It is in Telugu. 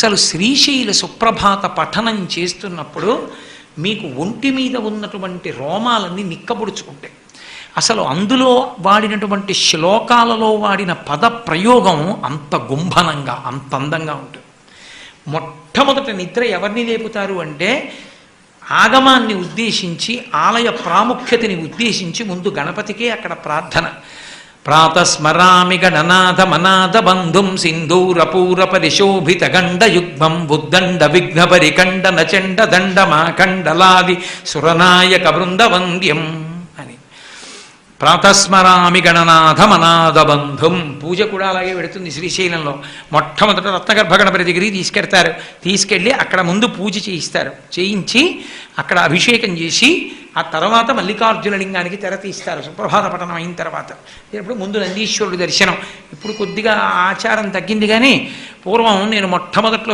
అసలు శ్రీశైల సుప్రభాత పఠనం చేస్తున్నప్పుడు మీకు ఒంటి మీద ఉన్నటువంటి రోమాలన్నీ నిక్కబుడుచుకుంటాయి అసలు అందులో వాడినటువంటి శ్లోకాలలో వాడిన పద ప్రయోగం అంత గుంభనంగా అంత అందంగా ఉంటుంది. మొట్టమొదట నిద్ర ఎవరిని లేపుతారు అంటే ఆగమాన్ని ఉద్దేశించి ఆలయ ప్రాముఖ్యతని ఉద్దేశించి ముందు గణపతికే అక్కడ ప్రార్థన. ప్రాతస్మరామి గణనాథ మనాథ బంధుం సింధూరపూర పరిశోభిత గండ యుగ్మం బుద్దండ విఘ్న పరికండ నచండ దండ మాకండలాది సురనాయక బృందవంద్యం అని. ప్రాతస్మరామి గణనాథ మనాథ బంధుం పూజ కూడా అలాగే పెడుతుంది శ్రీశైలంలో. మొట్టమొదట రత్నగర్భ గణపతి దగ్గరికి తీసుకెడతారు. తీసుకెళ్ళి అక్కడ ముందు పూజ చేయిస్తారు. చేయించి అక్కడ అభిషేకం చేసి ఆ తర్వాత మల్లికార్జున లింగానికి తెర తీస్తారు. సుప్రభాత పఠనం అయిన తర్వాత. ఇప్పుడు ముందు నందీశ్వరుడు దర్శనం. ఇప్పుడు కొద్దిగా ఆచారం తగ్గింది కానీ పూర్వం నేను మొట్టమొదట్లో